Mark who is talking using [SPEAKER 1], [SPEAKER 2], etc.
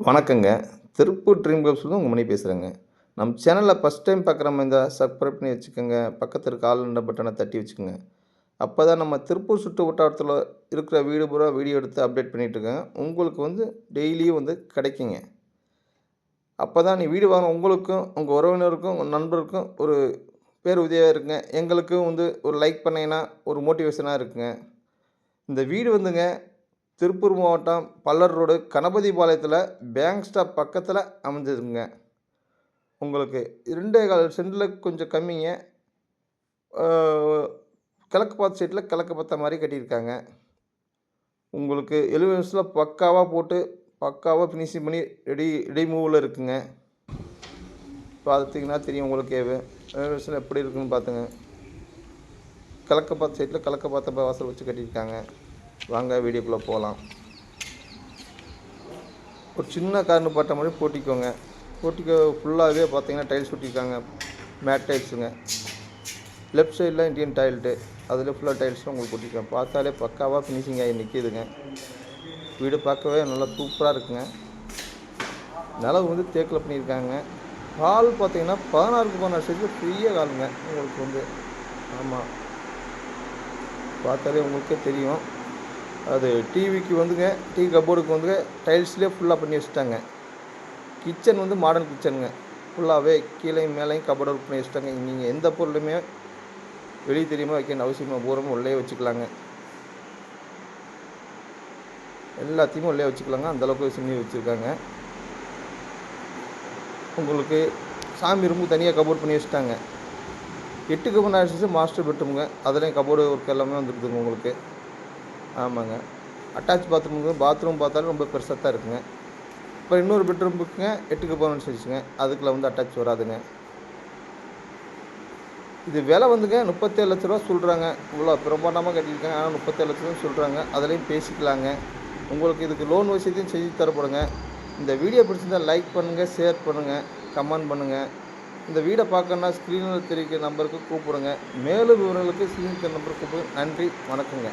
[SPEAKER 1] வணக்கங்க. திருப்பூர் ட்ரீம் கேர்ள்ஸ்லேருந்து உங்கள் மணி பேசுகிறேங்க நம்ம சேனலில் ஃபஸ்ட் டைம் பார்க்குற மாதிரி இருந்தால் சப்ஸ்கிரைப் பண்ணி வச்சுக்கோங்க. பக்கத்தில் இருக்க ஆள் பட்டனை தட்டி வச்சுக்கோங்க. அப்போ தான் நம்ம திருப்பூர் சுற்று வட்டாரத்தில் இருக்கிற வீடு பூரா வீடியோ எடுத்து அப்டேட் பண்ணிகிட்ருக்கேன் உங்களுக்கு வந்து டெய்லியும் வந்து கிடைக்குங்க. அப்போ தான் நீ வீடு வாங்க உங்களுக்கும் உங்கள் உறவினருக்கும் உங்கள் நண்பருக்கும் ஒரு பேர் உதவியாக இருக்குங்க. எங்களுக்கும் வந்து ஒரு லைக் பண்ணீங்கன்னா ஒரு மோட்டிவேஷனாக இருக்குங்க. இந்த வீடு வந்துங்க திருப்பூர் மாவட்டம் பல்லர் ரோடு கணபதிபாளையத்தில் பேங்க் ஸ்டாப் பக்கத்தில் அமைஞ்சதுங்க உங்களுக்கு ரெண்டே கால் சென்டில் கொஞ்சம் கம்மிங்க. கிழக்கு பார்த்த சைட்டில் கிழக்கு பார்த்த மாதிரி கட்டியிருக்காங்க. உங்களுக்கு எழுபது பக்காவாக போட்டு பக்காவாக ஃபினிஷிங் பண்ணி ரெடி ரெடி மூவில் இருக்குங்க. பார்த்தீங்கன்னா தெரியும் உங்களுக்கு எழுபது எப்படி இருக்குன்னு பார்த்துங்க கிழக்கு பார்த்த சைட்டில் கிழக்கு பார்த்த வாசல் வச்சு கட்டியிருக்காங்க. வாங்க வீடியோக்குள்ளே போகலாம் ஒரு சின்ன கார்னு பார்த்த மாதிரி போட்டிக்கோங்க. போட்டிக்கோ ஃபுல்லாகவே பார்த்தீங்கன்னா டைல்ஸ் ஒட்டியிருக்காங்க. மேட் டைல்ஸுங்க லெஃப்ட் சைடில் இண்டியன் டைல்ட்டு அதில் ஃபுல்லாக டைல்ஸும் உங்களுக்கு ஒட்டியிருக்கேன் பார்த்தாலே பக்காவாக ஃபினிஷிங் ஆகி நிற்கிதுங்க வீடு பார்க்கவே நல்லா சூப்பராக இருக்குங்க. நிலவு வந்து தேக்கில் பண்ணியிருக்காங்க. ஹால் பார்த்தீங்கன்னா பதினாறுக்கு பதினாறு சைஸில் ஃப்ரீயாக ஹாலுங்க உங்களுக்கு வந்து ஆமாம் பார்த்தாலே உங்களுக்கே தெரியும். அது டிவிக்கு வந்துங்க டிவி கபோர்டுக்கு வந்துங்க டைல்ஸ்லேயே ஃபுல்லாக பண்ணி வச்சுட்டாங்க. கிச்சன் வந்து மாடர்ன் கிச்சனுங்க ஃபுல்லாகவே கீழே மேலேயும் கபோர்டு ஒர்க் பண்ணி வச்சுட்டாங்க. நீங்கள் எந்த பொருளுமே வெளியே தெரியாமல் வைக்கணும் அவசியமாக பூரமாக உள்ளே வச்சுக்கலாங்க. எல்லாத்தையுமே உள்ளே வச்சுக்கலாங்க. அந்தளவுக்கு சின்ன வச்சுருக்காங்க. உங்களுக்கு சாமி ரூமும் தனியாக கபோர்ட் பண்ணி வச்சுட்டாங்க. எட்டுக்கு ஆயிடுச்சு மாஸ்டர் பெட்ரூமுங்க அதுலேயும் கபோர்டு ஒர்க் எல்லாமே வந்துருக்குதுங்க உங்களுக்கு. ஆமாங்க. அட்டாச் பாத்ரூம் பாத்ரூம் பார்த்தாலும் ரொம்ப பெருசாக தான் இருக்குங்க. இப்போ இன்னொரு பெட்ரூம் இருக்குங்க. எட்டுக்கு பதினொன்று சைஸுங்க அதுக்குள்ள வந்து அட்டாச் வராதுங்க. இது விலை வந்துங்க முப்பத்தேழு லட்ச ரூபா சொல்கிறாங்க இவ்வளோ பிரம்மாண்டமாக கட்டியிருக்காங்க. ஆனால் முப்பத்தேழு லட்ச ரூபா சொல்கிறாங்க அதுலேயும் பேசிக்கலாங்க. உங்களுக்கு இதுக்கு லோன் வசதியும் செஞ்சு தரப்படுங்க. இந்த வீடியோ பிடிச்சிருந்தா லைக் பண்ணுங்கள் ஷேர் பண்ணுங்கள் கமெண்ட் பண்ணுங்கள் இந்த வீடை பார்க்கணுன்னா ஸ்க்ரீனில் தெரிவிக்கிற நம்பருக்கு கூப்பிடுங்க. மேலும் விவரங்களுக்கு ஸ்க்ரீன் நம்பருக்கு கூப்பிடுங்க. நன்றி வணக்கங்க.